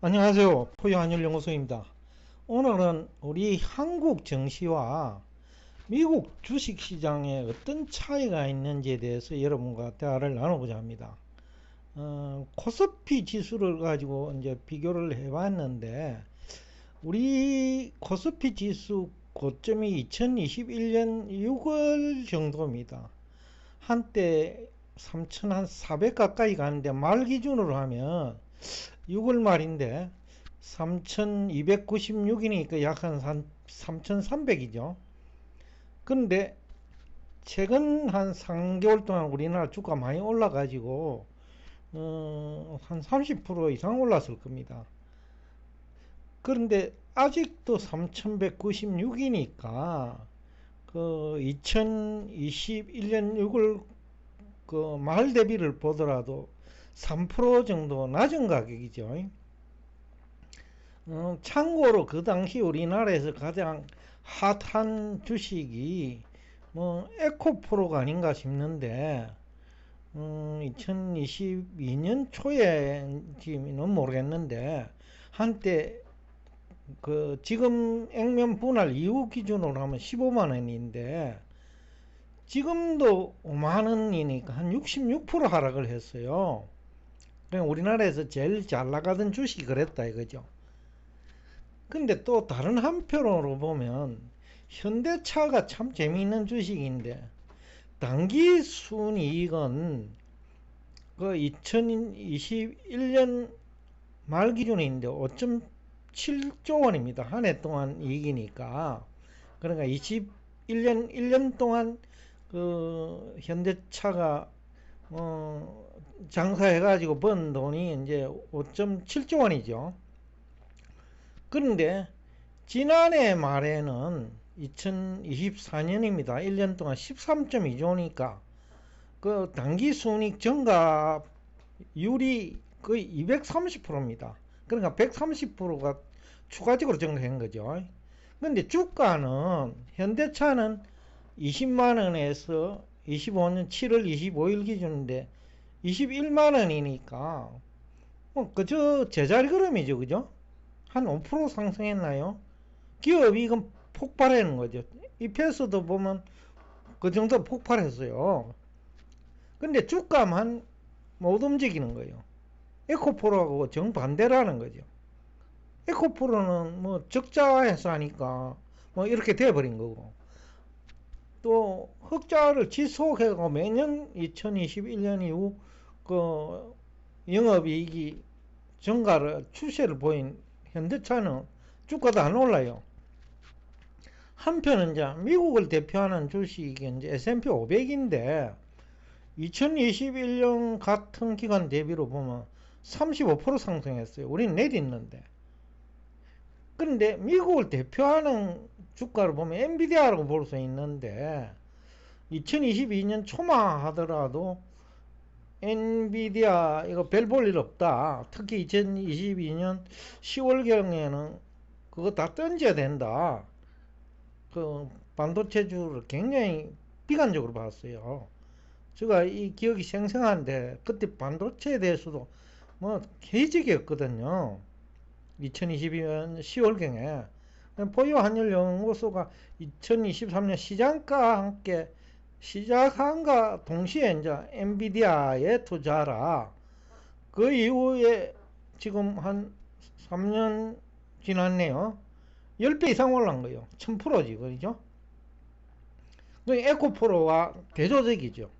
안녕하세요. 포유한율연구소입니다. 오늘은 우리 한국 증시와 미국 주식시장에 어떤 차이가 있는지에 대해서 여러분과 대화를 나눠보자 합니다. 어, 코스피 지수를 가지고 이제 비교를 해봤는데 우리 코스피 지수 고점이 2021년 6월 정도입니다. 한때 3,400 가까이 가는데 말 기준으로 하면 6월 말인데 3296이니까 약 한 3300이죠. 그런데 최근 한 3개월 동안 우리나라 주가 많이 올라가지고 어, 한 30% 이상 올랐을 겁니다. 그런데 아직도 3196이니까 그 2021년 6월 그 말 대비를 보더라도 3% 정도 낮은 가격이죠. 어, 참고로 그 당시 우리나라에서 가장 핫한 주식이 뭐 에코프로가 아닌가 싶는데 음, 2022년 초에지는 모르겠는데 한때 그 지금 액면 분할 이후 기준으로 하면 15만 원인데 지금도 5만 원이니까 한 66% 하락을 했어요. 우리나라에서 제일 잘 나가던 주식이 그랬다 이거죠. 근데 또 다른 한편으로 보면 현대차가 참 재미있는 주식인데 단기 순이익은 그 2021년 말 기준인데 5.7조 원입니다. 한 해 동안 이익이니까. 그러니까 21년 1년 동안 그 현대차가 어 장사해 가지고 번 돈이 이제 5.7조 원이죠. 그런데 지난해 말에는 2024년입니다. 1년 동안 13.2조니까 그 단기 순익 증가율이 거의 230%입니다. 그러니까 130%가 추가적으로 증가한 거죠. 근데 주가는 현대차는 20만 원에서 25년 7월 25일 기준인데 21만 원이니까 뭐 그저 제자리 걸음이죠. 그죠? 한 5% 상승했나요? 기업이 이건 폭발하는 거죠. 이패스도 보면 그 정도 폭발했어요. 근데 주가만 못 움직이는 거예요. 에코프로하고 정반대라는 거죠. 에코프로는 뭐 적자해서 하니까 뭐 이렇게 돼버린 거고 또 흑자를 지속해가고 매년 2021년 이후 그 영업이익이 증가를 추세를 보인 현대차는 주가도 안 올라요. 한편은 이제 미국을 대표하는 주식이 이제 S&P 500인데 2021년 같은 기간 대비로 보면 35% 상승했어요. 우리는 내딛는데. 그런데 미국을 대표하는 주가를 보면 엔비디아라고 볼 수 있는데 2022년 초만 하더라도 엔비디아 이거 별 볼 일 없다. 특히 2022년 10월경에는 그거 다 던져야 된다. 그 반도체주를 굉장히 비관적으로 봤어요. 제가 이 기억이 생생한데 그때 반도체에 대해서도 뭐 개의적이었거든요. 2022년 10월경에 포유 한일 연구소가 2023년 시장과 함께 시작한과 동시에 이제 엔비디아에 투자하라. 그 이후에 지금 한 3년 지났네요. 10배 이상 올란 거예요. 1000%지, 그죠? 그 에코프로와 대조적이죠.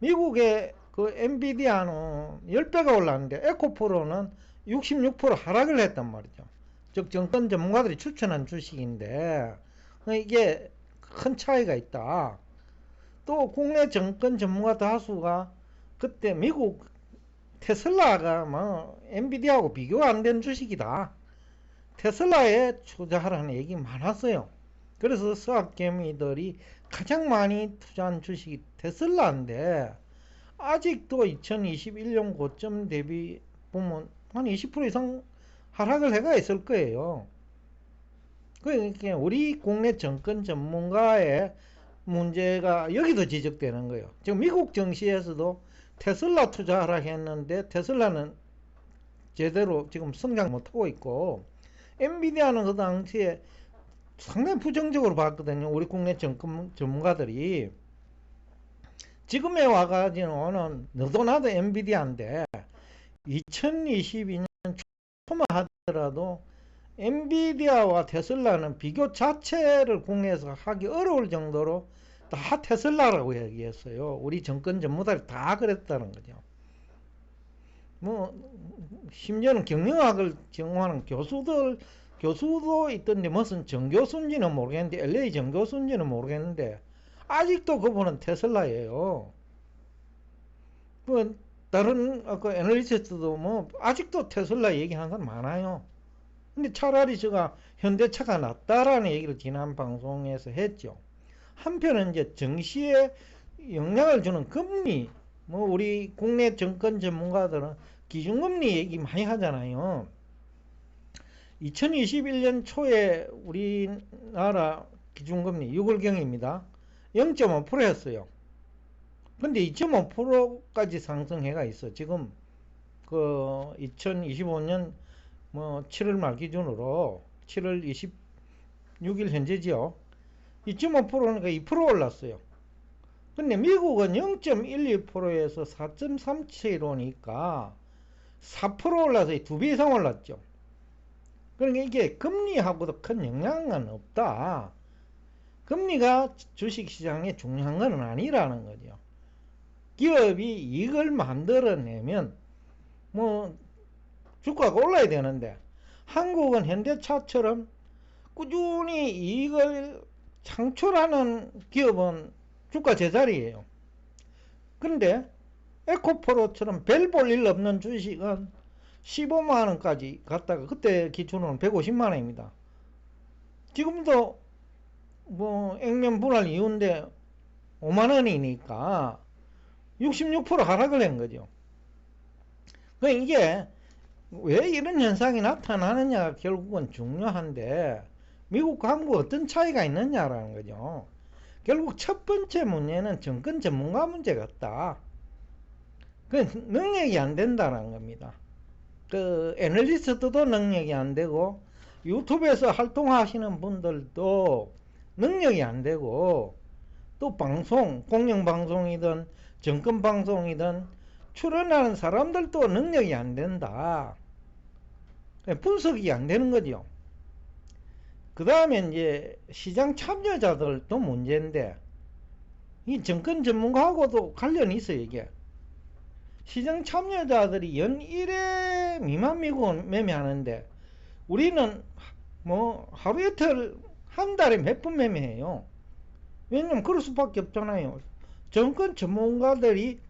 미국의 그 엔비디아는 10배가 올랐는데 에코프로는 66% 하락을 했단 말이죠. 즉 정권 전문가들이 추천한 주식인데 이게 큰 차이가 있다. 또 국내 정권 전문가 다수가 그때 미국 테슬라가 뭐 엔비디아하고 비교가 안 되는 주식이다. 테슬라에 투자하라는 얘기 많았어요. 그래서 수학개미들이 가장 많이 투자한 주식이 테슬라인데 아직도 2021년 고점 대비 보면 한 20% 이상 하락을 해가 있을 거예요. 그러니까 우리 국내 정권 전문가의 문제가 여기도 지적되는 거예요. 지금 미국 정시에서도 테슬라 투자하라 했는데 테슬라는 제대로 지금 성장 못하고 있고 엔비디아는 그 당시에 상당히 부정적으로 봤거든요. 우리 국내 정권 전문가들이 지금에 와가지고는 너도 나도 엔비디아인데 2022년 초만 하더라도 엔비디아와 테슬라는 비교 자체를 국내에서 하기 어려울 정도로 다 테슬라라고 얘기했어요. 우리 정권 전문가들이 다 그랬다는 거죠. 뭐 심지어는 경영학을 전공하는 교수들 교수도 있던데 무슨 정교수인지는 모르겠는데 LA 정교수인지는 모르겠는데 아직도 그분은 테슬라예요. 뭐 다른 아까 애널리스트도 뭐 아직도 테슬라 얘기하는 사람 많아요. 근데 차라리 제가 현대차가 낫다라는 얘기를 지난 방송에서 했죠. 한편은 이제 정시에 영향을 주는 금리, 뭐 우리 국내 정권 전문가들은 기준금리 얘기 많이 하잖아요. 2021년 초에 우리나라 기준금리 6월경입니다. 0.5%였어요. 근데 2.5%까지 상승해가 있어. 지금 그 2025년 뭐 7월 말 기준으로 7월 26일 현재지요. 2.5%니까 2% 올랐어요. 근데 미국은 0.12%에서 4.37%니까 4% 올라서 두배 이상 올랐죠. 그러니까 이게 금리하고도 큰 영향은 없다. 금리가 주식시장에 중요한 건 아니라는 거죠. 기업이 이익을 만들어내면 뭐 주가가 올라야 되는데 한국은 현대차처럼 꾸준히 이익을 창출하는 기업은 주가 제자리예요. 그런데 에코프로처럼 별 볼 일 없는 주식은 15만 원까지 갔다가 그때 기준으로는 150만 원입니다. 지금도 뭐 액면 분할 이후인데 5만 원이니까 66% 하락을 한 거죠. 그 이게 왜 이런 현상이 나타나느냐가 결국은 중요한데 미국과 한국 어떤 차이가 있느냐라는 거죠. 결국 첫 번째 문제는 정권 전문가 문제 같다. 그 능력이 안 된다는 겁니다. 그 애널리스트도 능력이 안 되고 유튜브에서 활동하시는 분들도 능력이 안 되고 또 방송 공영방송이든 정권방송이든 출연하는 사람들도 능력이 안 된다. 분석이 안 되는 거죠. 그 다음에 이제 시장 참여자들도 문제인데 이 정권 전문가하고도 관련이 있어요 이게. 시장 참여자들이 연 1회 미만 미국 매매하는데 우리는 뭐 하루 이틀 한 달에 몇번 매매해요. 왜냐면 그럴 수밖에 없잖아요. 정권 전문가들이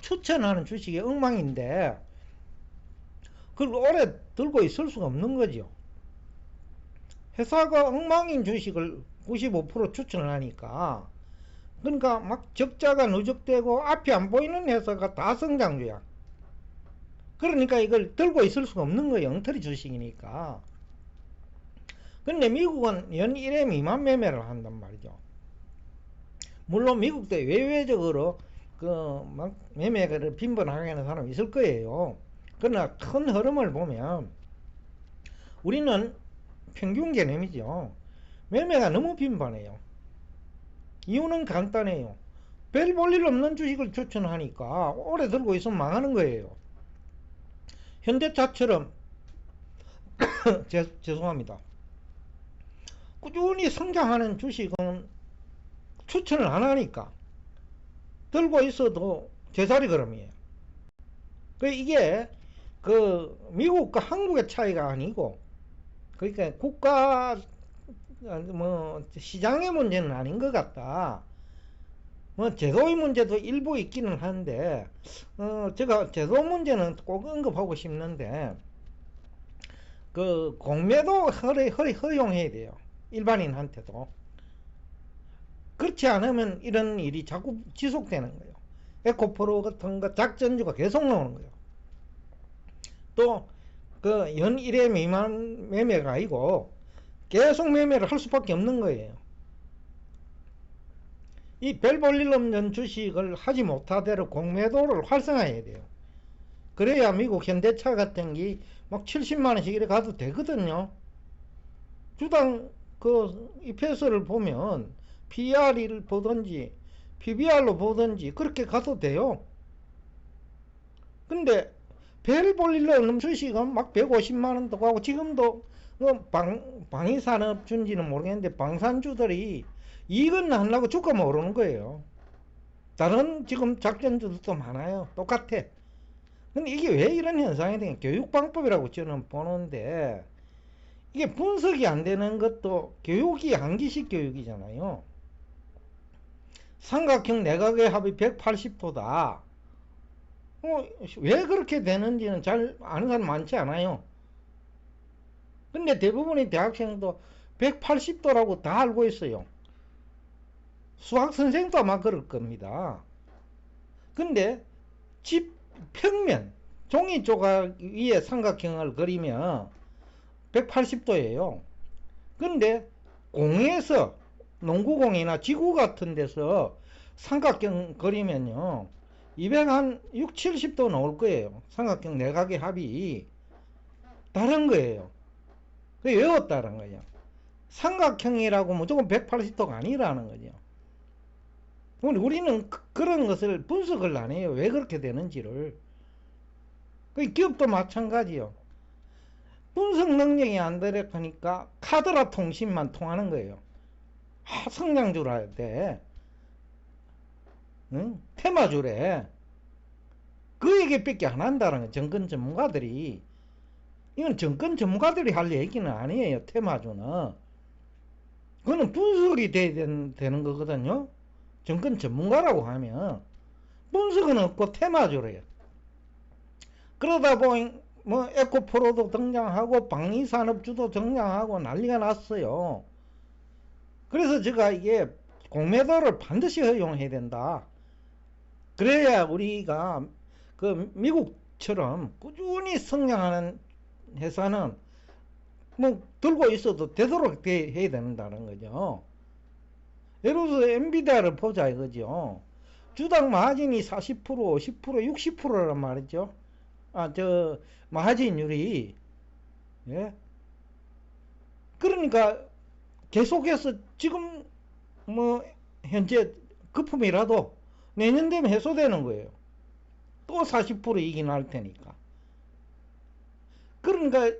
추천하는 주식이 엉망인데 그걸 오래 들고 있을 수가 없는 거죠 회사가 엉망인 주식을 95% 추천을 하니까 그러니까 막 적자가 누적되고 앞이 안 보이는 회사가 다 성장주야. 그러니까 이걸 들고 있을 수가 없는 거예요. 엉터리 주식이니까. 근데 미국은 연 1회 미만 매매를 한단 말이죠. 물론 미국도 외외적으로 그 막 매매를 빈번하게 하는 사람이 있을 거예요. 그러나 큰 흐름을 보면 우리는 평균 개념이죠. 매매가 너무 빈번해요. 이유는 간단해요. 별 볼 일 없는 주식을 추천하니까 오래 들고 있으면 망하는 거예요. 현대차처럼 제, 죄송합니다. 꾸준히 성장하는 주식은 추천을 안 하니까 들고 있어도 제자리 걸음이에요. 그 이게 그 미국과 한국의 차이가 아니고 그러니까 국가 뭐 시장의 문제는 아닌 것 같다. 뭐 제도의 문제도 일부 있기는 한데 어 제가 제도 문제는 꼭 언급하고 싶는데 그 공매도 허리 허리 허용해야 돼요. 일반인한테도. 그렇지 않으면 이런 일이 자꾸 지속되는 거예요. 에코프로 같은 거 작전주가 계속 나오는 거예요. 또 그연 1회 미만 매매가 아니고 계속 매매를 할 수밖에 없는 거예요. 이 별 볼 일 없는 주식을 하지 못하대로 공매도를 활성화해야 돼요. 그래야 미국 현대차 같은 게 막 70만 원씩 이래 가도 되거든요. 주당 그 EPS를 보면 PR을 보든지 PBR로 보든지 그렇게 가도 돼요. 근데 별 볼일 없는 주식은 막 150만 원 도 가고 지금도 그 방, 방위산업 준지는 모르겠는데 방산주들이 이익은 하려고 주가 모르는 거예요. 다른 지금 작전주들도 많아요. 똑같아. 근데 이게 왜 이런 현상이 되냐. 교육 방법이라고 저는 보는데 이게 분석이 안 되는 것도 교육이 한기식 교육이잖아요. 삼각형 내각의 합이 180도다. 어, 왜 그렇게 되는지는 잘 아는 사람 많지 않아요. 근데 대부분의 대학생도 180도라고 다 알고 있어요. 수학 선생도 아마 그럴 겁니다. 근데 집 평면, 종이 조각 위에 삼각형을 그리면 180도예요. 근데 공에서 농구공이나 지구 같은 데서 삼각형 그리면요. 200 한 6, 70도 나올 거예요. 삼각형 내각의 합이 다른 거예요. 그 외웠다는 거예요. 삼각형이라고 무조건 180도가 아니라는 거죠. 우리는 그- 그런 것을 분석을 안 해요. 왜 그렇게 되는지를. 그 기업도 마찬가지요. 분석 능력이 안 되니까 카드라 통신만 통하는 거예요. 아, 성장주라 돼. 응? 테마주래. 그 얘기밖에 안 한다는 거예요. 정권 전문가들이. 이건 정권 전문가들이 할 얘기는 아니에요. 테마주는. 그거는 분석이 돼야 되는 거거든요. 정권 전문가라고 하면 분석은 없고 테마주래요. 그러다 보니 뭐 에코프로도 등장하고 방위산업주도 등장하고 난리가 났어요. 그래서 제가 이게 공매도를 반드시 허용해야 된다. 그래야 우리가 그 미국처럼 꾸준히 성장하는 회사는 뭐 들고 있어도 되도록 돼- 해야 된다는 거죠. 예를 들어서 엔비디아를 보자 이거죠. 주당 마진이 40%, 50%, 60%란 말이죠. 아, 저, 마진율이. 예? 그러니까 계속해서 지금 뭐, 현재 거품이라도 내년 되면 해소되는 거예요. 또 40% 이긴 할 테니까. 그러니까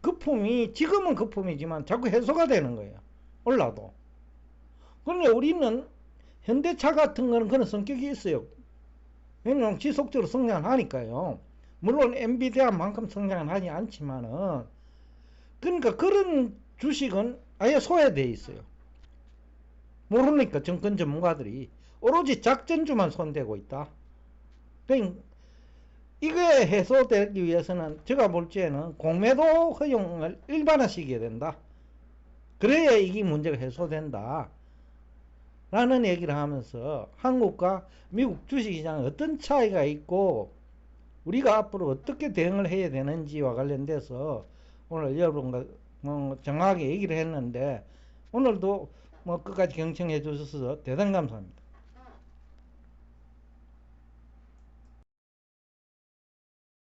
거품이 지금은 거품이지만 자꾸 해소가 되는 거예요. 올라도. 그런데 우리는 현대차 같은 거는 그런 성격이 있어요. 왜냐면 지속적으로 성장하니까요. 물론 엔비디아만큼 성장은 하지 않지만은 그러니까 그런 주식은 아예 소외되어 있어요. 모르니까 정권 전문가들이 오로지 작전주만 손대고 있다. 이게 해소되기 위해서는 제가 볼 때는 공매도 허용을 일반화시켜야 된다. 그래야 이게 문제가 해소된다. 라는 얘기를 하면서 한국과 미국 주식시장에 어떤 차이가 있고 우리가 앞으로 어떻게 대응을 해야 되는지와 관련돼서 오늘 여러분과 뭐 정확하게 얘기를 했는데 오늘도 뭐 끝까지 경청해 주셔서 대단히 감사합니다.